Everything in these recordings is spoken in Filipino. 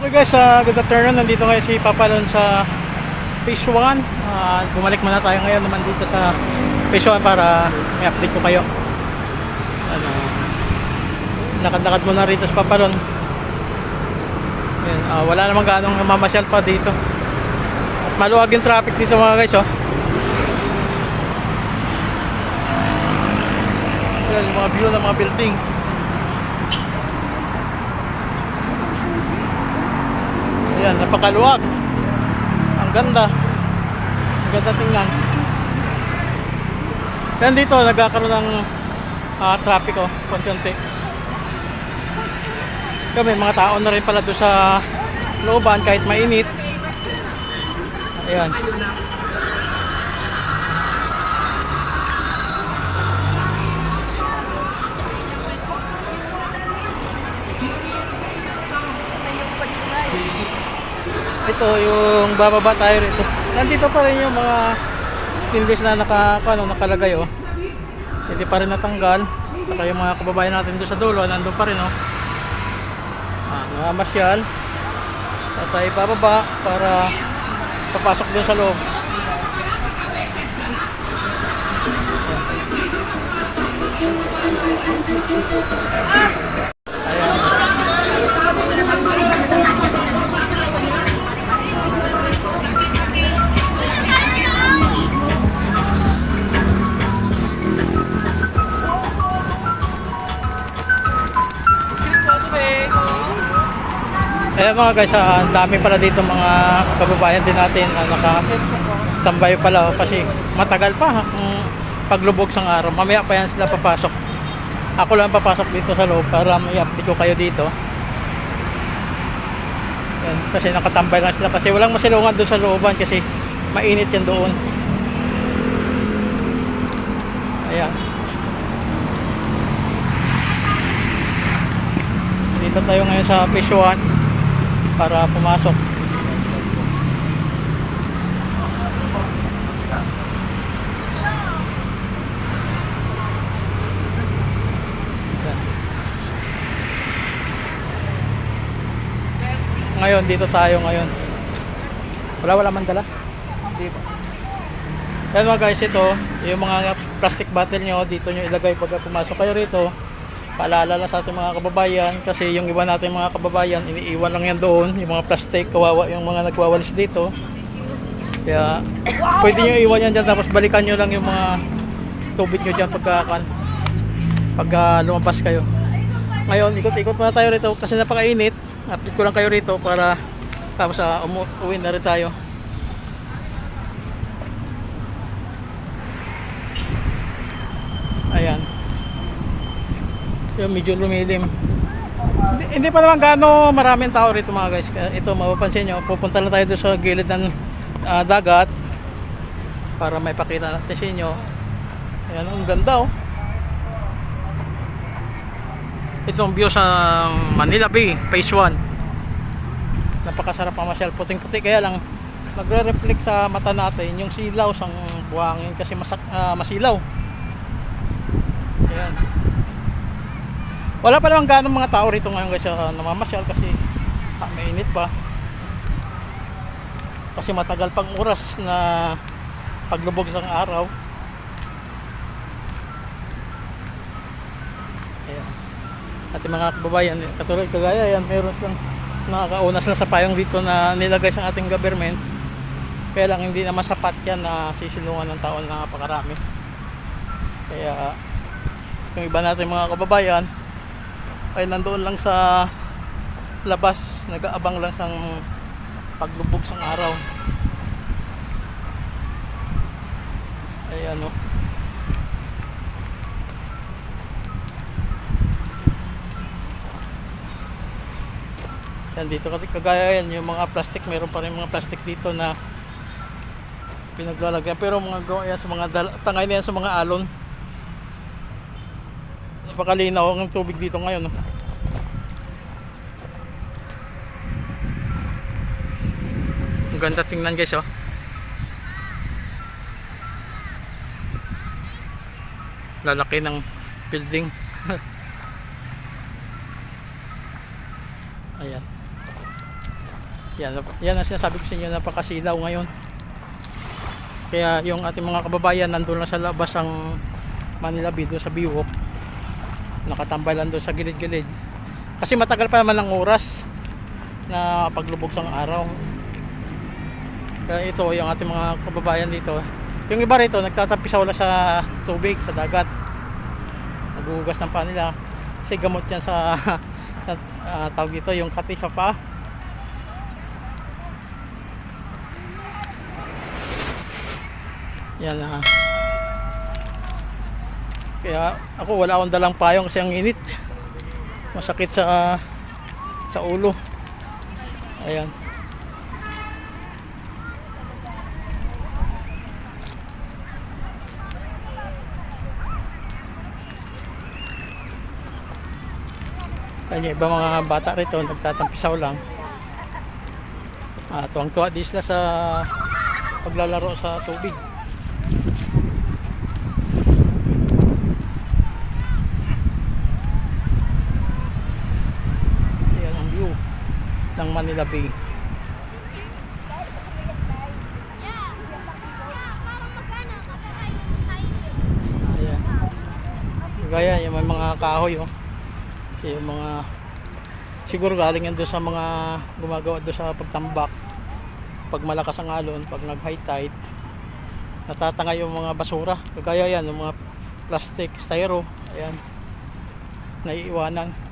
Okay guys, uh, good afternoon. Nandito ngayon si Papa Lon sa Phase 1. Uh, bumalik muna tayo ngayon naman dito sa Phase 1 para may update ko kayo. Ano, lakad-lakad muna rito sa Papa Lon. Ayan, ah, wala namang ganong mamasyal pa dito. At maluwag yung traffic dito mga guys. Oh. Ayan, yung mga view ng mga building. Ayan, napakaluwag. Ang ganda. Ang ganda tingnan. Yan dito, nagkakaroon ng ah, traffic oh, konti Kami, mga tao na rin pala doon sa looban kahit mainit. Ayan. Ito yung bababa tayo rito. Nandito pa rin yung mga stainless na naka, ano, nakalagay oh. Hindi pa rin natanggal. Saka yung mga kababayan natin doon sa dulo, nandun pa rin oh. Ah, mga masyal. At tayo bababa para papasok doon sa loob. Ayan. Mga guys, ah, ang dami pala dito mga kababayan din natin na nakasambay pala oh, kasi matagal pa ha, kung paglubog sang araw. Mamaya pa yan sila papasok. Ako lang papasok dito sa loob para may update ko kayo dito. Yan, kasi nakatambay lang sila kasi walang masilungan doon sa looban kasi mainit yan doon. Ayan. Dito tayo ngayon sa Fish 1 para pumasok. Ngayon, dito tayo ngayon. Wala, wala man dala. Hindi. Yan mga guys, ito, yung mga plastic bottle nyo, dito nyo ilagay pag pumasok kayo rito. Paalala lang sa ating mga kababayan kasi yung iba nating mga kababayan, iniiwan lang yan doon. Yung mga plastic, kawawa yung mga nagwawalis dito. Kaya, pwede nyo iwan yan dyan tapos balikan nyo lang yung mga tubig nyo dyan pagka, pagka lumabas kayo. Ngayon, ikot-ikot muna tayo rito kasi napakainit. Update ko lang kayo rito para tapos uh, umuwi na rin tayo. Ayan. So, medyo lumilim. Hindi, hindi pa naman gaano maraming tao rito mga guys. Ito mapapansin nyo, pupunta lang tayo sa gilid ng ah, dagat para may pakita natin sa inyo. Ayan, ang ganda oh. Itong view sa Manila Bay, Phase 1. Napakasarap mamasyal, puting-puti kaya lang nagre-reflect sa mata natin yung silaw sang buhangin kasi masak, ah, masilaw. Ayan. Wala pa naman ganong mga tao rito ngayon guys uh, namamasyal kasi ah, mainit pa. Kasi matagal pang oras na paglubog ng araw. Ayan. At mga kababayan, katulad kagaya yan, meron silang nakakaunas na sa payong dito na nilagay sa ating government. Kaya lang hindi naman sapat yan na sisilungan ng taon na napakarami. Kaya yung iba natin mga kababayan ay nandoon lang sa labas. Nag-aabang lang sang paglubog sang araw. Ay ano? Yan dito kagaya yan yung mga plastic meron pa rin mga plastic dito na pinaglalagyan. Pero mga gawa yan sa mga tangay na yan sa mga alon napakalinaw ang tubig dito ngayon. Ang ganda tingnan guys oh. Lalaki ng building. Ayan. Yan, yan ang sinasabi ko sa inyo, napakasilaw ngayon. Kaya yung ating mga kababayan nandun lang sa labas ang Manila doon sa Biwok. Nakatambay lang doon sa gilid-gilid. Kasi matagal pa naman ang oras na paglubog ng araw. Kaya ito yung ating mga kababayan dito. Yung iba rito nagtatampisaw lang sa tubig, sa dagat. Naguhugas ng pa nila. Kasi gamot yan sa uh, tawag dito yung kati sa pa. Yan na. Kaya ako wala akong dalang payong kasi ang init. Masakit sa sa ulo. Ayan. Kaya iba mga bata rito nagtatampisaw lang. Ah, tuwang-tuwa din sila sa paglalaro sa tubig. Ayan ang view ng Manila Bay. Ayan. Gaya yung may mga kahoy oh. Yung mga siguro galing yan doon sa mga gumagawa doon sa pagtambak. Pag malakas ang alon, pag nag high tide, natatanga yung mga basura. Kagaya yan, yung mga plastic, styro, ayan, naiiwanan.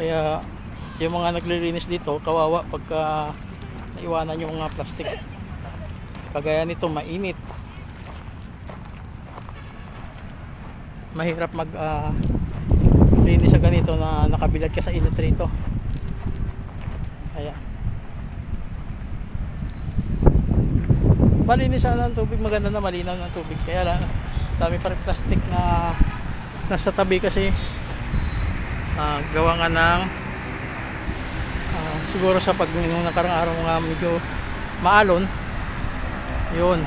Kaya yung mga naglilinis dito, kawawa pagka naiwanan yung mga plastic. Kagaya nito, mainit. Mahirap mag ah, linis sa ganito na nakabilad ka sa init rito. Ayan. Malinis sana ang tubig, maganda na malinaw ng tubig. Kaya lang, dami pa rin plastic na nasa tabi kasi ah, gawa nga ng ah, siguro sa pag nung nakarang araw nga medyo maalon yun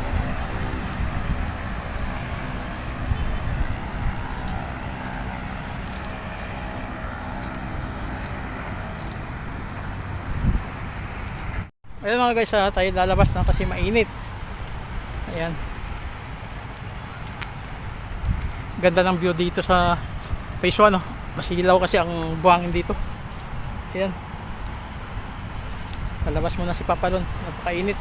Ayan mga guys, ah, tayo lalabas na kasi mainit. Ayan. Ganda ng view dito sa phase 1. Oh. Masilaw kasi ang buhangin dito. Ayan. Lalabas muna si Papa doon. Napakainit.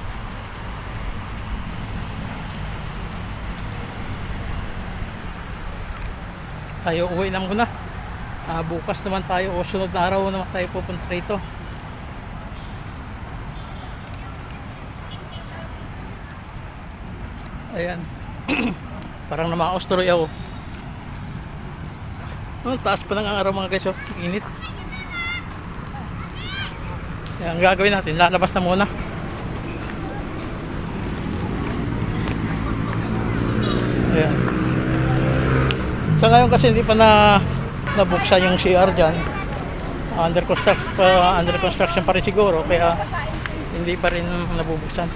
Tayo uwi na muna. Ah, bukas naman tayo o sunod na araw naman tayo pupunta rito. Ayan. Parang namakaustroy ako. Oh, taas pa ng araw mga guys. Oh. Init. Kaya ang gagawin natin, lalabas na muna. Ayan. Sa ngayon kasi hindi pa na nabuksan yung CR dyan. Under, construct, uh, under construction pa rin siguro. Kaya hindi pa rin nabubuksan.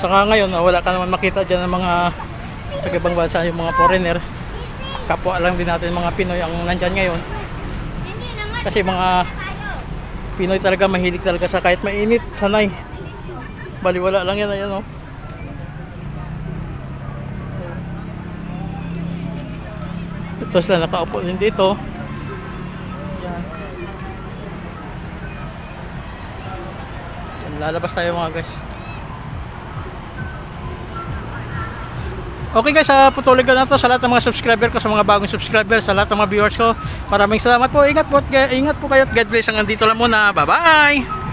Saka ngayon, ah, wala ka naman makita dyan ng mga taga-ibang bansa, yung mga foreigner. Kapwa lang din natin mga Pinoy ang nandyan ngayon. Kasi mga Pinoy talaga mahilig talaga sa kahit mainit, sanay. Baliwala lang yan, ayan oh. Ito sila nakaupo din dito. Yan, Lalabas tayo mga guys. Okay guys, uh, putuloy ko na to sa lahat ng mga subscriber ko, sa mga bagong subscriber, sa lahat ng mga viewers ko. Maraming salamat po. Ingat po, ingat po kayo God bless. Hanggang dito lang muna. Bye-bye!